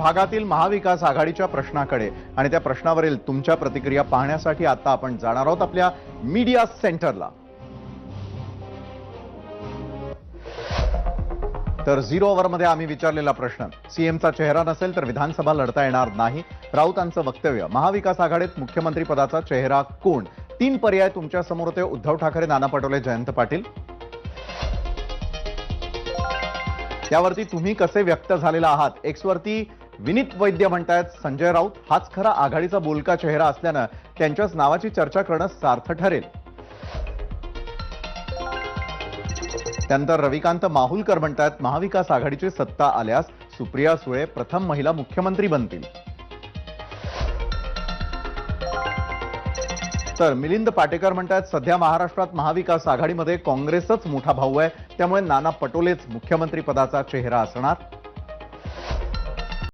भागातील महाविकास आघाडीच्या प्रश्नाकडे आणि त्या प्रश्नावरील तुमच्या प्रतिक्रिया पाहण्यासाठी आता आपण जाणार आहोत आपल्या मीडिया सेंटरला. तर झिरो ओव्हरमध्ये आम्ही विचारलेला प्रश्न सीएमचा चेहरा नसेल तर विधानसभा लढता येणार नाही राऊतांचं वक्तव्य महाविकास आघाडीत मुख्यमंत्री पदाचा चेहरा कोण? तीन पर्याय तुमच्यासमोर होते उद्धव ठाकरे नाना पटोले जयंत पाटील. त्यावरती तुम्ही कसे व्यक्त झालेला आहात? एक्सवरती विनीत वैद्य म्हणतायत संजय राऊत हाच खरा आघाडीचा बोलका चेहरा असल्यानं त्यांच्याच नावाची चर्चा करणं सार्थ ठरेल. त्यानंतर रविकांत माहुलकर म्हणतात महाविकास आघाडीची सत्ता आल्यास सुप्रिया सुळे प्रथम महिला मुख्यमंत्री बनतील. तर मिलिंद पाटेकर म्हणतात सध्या महाराष्ट्रात महाविकास आघाडीमध्ये काँग्रेसच मोठा भाऊ आहे त्यामुळे नाना पटोलेच मुख्यमंत्री पदाचा चेहरा असणार.